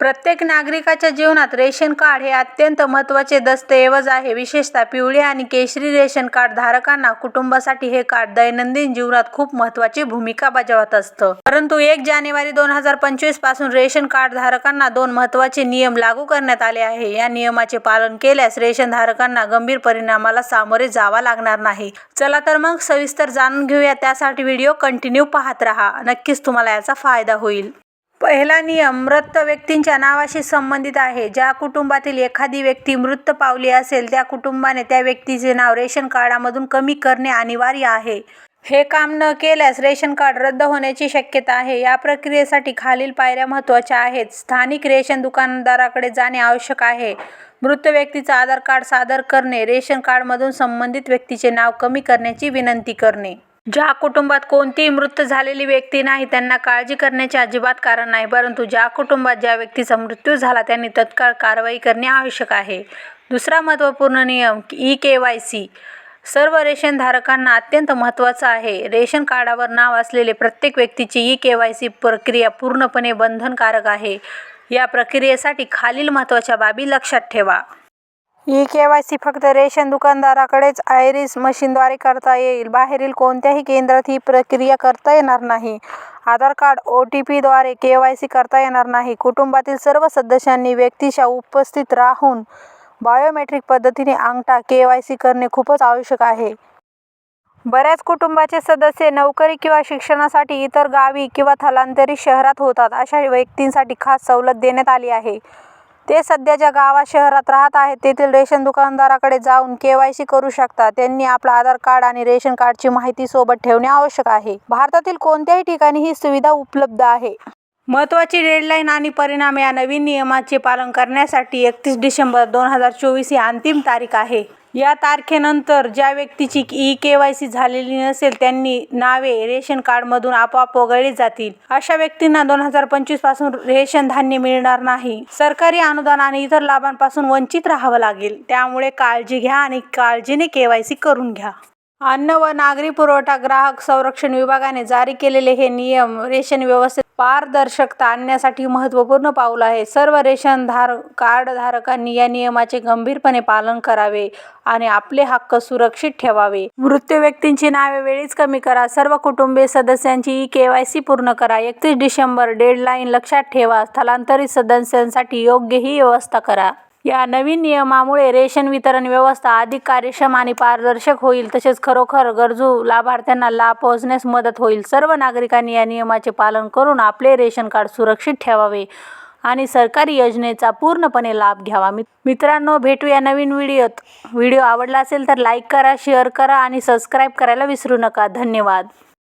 प्रत्येक नागरिकाच्या जीवनात रेशन कार्ड हे अत्यंत महत्त्वाचे दस्तऐवज आहे. विशेषतः पिवळे आणि केशरी रेशन कार्ड धारकांना कुटुंबासाठी हे कार्ड दैनंदिन जीवनात खूप महत्त्वाची भूमिका बजावत असतं. परंतु एक जानेवारी दोन हजार पंचवीसपासून रेशन कार्ड धारकांना दोन महत्त्वाचे नियम लागू करण्यात आले आहे. या नियमाचे पालन केल्यास रेशनधारकांना गंभीर परिणामाला सामोरे जावा लागणार नाही. चला तर मग सविस्तर जाणून घेऊया. त्यासाठी व्हिडिओ कंटिन्यू पाहत राहा. नक्कीच तुम्हाला याचा फायदा होईल. पहिला नियम मृत व्यक्तीच्या नावाशी संबंधित आहे. ज्या कुटुंबातील एखादी व्यक्ती मृत पावली असेल त्या कुटुंबाने त्या व्यक्तीचे नाव रेशन कार्डामधून कमी करणे अनिवार्य आहे. हे काम न केल्यास रेशन कार्ड रद्द होण्याची शक्यता आहे. या प्रक्रियेसाठी खालील पायऱ्या महत्त्वाच्या आहेत. स्थानिक रेशन दुकानदाराकडे जाणे आवश्यक आहे. मृत व्यक्तीचं आधार कार्ड सादर करणे. रेशन कार्डमधून संबंधित व्यक्तीचे नाव कमी करण्याची विनंती करणे. ज्या कुटुंबात कोणतीही मृत झालेली व्यक्ती नाही त्यांना काळजी करण्याचे अजिबात कारण नाही. परंतु ज्या कुटुंबात ज्या व्यक्तीचा मृत्यू झाला त्यांनी तत्काळ कारवाई करणे आवश्यक आहे. दुसरा महत्त्वपूर्ण नियम ई-केवायसी सर्व रेशनधारकांना अत्यंत महत्त्वाचा आहे. रेशन कार्डावर नाव असलेल्या प्रत्येक व्यक्तीची ई-केवायसी प्रक्रिया पूर्णपणे बंधनकारक आहे. या प्रक्रियेसाठी खालील महत्त्वाच्या बाबी लक्षात ठेवा. ई-केवायसी फक्त रेशन दुकानदाराकडेच आयरिस मशीनद्वारे करता येईल. बाहेरील कोणत्याही केंद्रात ही प्रक्रिया करता येणार नाही. आधार कार्ड ओटीपीद्वारे केवायसी करता येणार नाही. कुटुंबातील सर्व सदस्यांनी व्यक्तीच्या उपस्थित राहून बायोमेट्रिक पद्धतीने अंगठा केवायसी करणे खूपच आवश्यक आहे. बऱ्याच कुटुंबाचे सदस्य नोकरी किंवा शिक्षणासाठी इतर गावी किंवा स्थलांतरित शहरात होतात. अशा व्यक्तींसाठी खास सवलत देण्यात आली आहे. ते सध्या ज्या गावात/शहरात राहत आहेत तेथील रेशन दुकानदाराकडे जाऊन केवायसी करू शकतात. त्यांनी आपला आधार कार्ड आणि रेशन कार्डची माहिती सोबत ठेवणे आवश्यक आहे. भारतातील कोणत्याही ठिकाणी ही सुविधा उपलब्ध आहे. महत्त्वाची डेडलाईन आणि परिणाम या नवीन नियमांचे पालन करण्यासाठी एकतीस डिसेंबर दोन हजार चोवीस ही अंतिम तारीख आहे. या तारखेनंतर ज्या व्यक्तीची ई-केवायसी झालेली नसेल त्यांची नावे रेशन कार्डमधून आपोआप वगळली जातील. अशा व्यक्तींना दोन हजार पंचवीसपासून रेशन धान्य मिळणार नाही. सरकारी अनुदान आणि इतर लाभांपासून वंचित राहावं लागेल. त्यामुळे काळजी घ्या आणि काळजीने केवायसी करून घ्या. अन्न व नागरी पुरवठा ग्राहक संरक्षण विभागाने जारी केलेले हे नियम रेशन व्यवस्थेत पारदर्शकता आणण्यासाठी महत्त्वपूर्ण पाऊल आहे. सर्व रेशन कार्डधारकांनी या नियमाचे गंभीरपणे पालन करावे आणि आपले हक्क सुरक्षित ठेवावे. मृत्यू व्यक्तींची नावे वेळीच कमी करा. सर्व कुटुंबीय सदस्यांची ई-केवायसी पूर्ण करा. एकतीस डिसेंबर डेडलाईन लक्षात ठेवा. स्थलांतरित सदस्यांसाठी योग्य ही व्यवस्था करा. या नवीन नियमामुळे रेशन वितरण व्यवस्था अधिक कार्यक्षम आणि पारदर्शक होईल. तसेच खरोखर गरजू लाभार्थ्यांना लाभ पोहोचण्यास मदत होईल. सर्व नागरिकांनी या नियमाचे पालन करून आपले रेशन कार्ड सुरक्षित ठेवावे आणि सरकारी योजनेचा पूर्णपणे लाभ घ्यावा. मित्रांनो, भेटूया नवीन व्हिडिओत. व्हिडिओ आवडला असेल तर लाईक करा, शेअर करा आणि सबस्क्राईब करायला विसरू नका. धन्यवाद.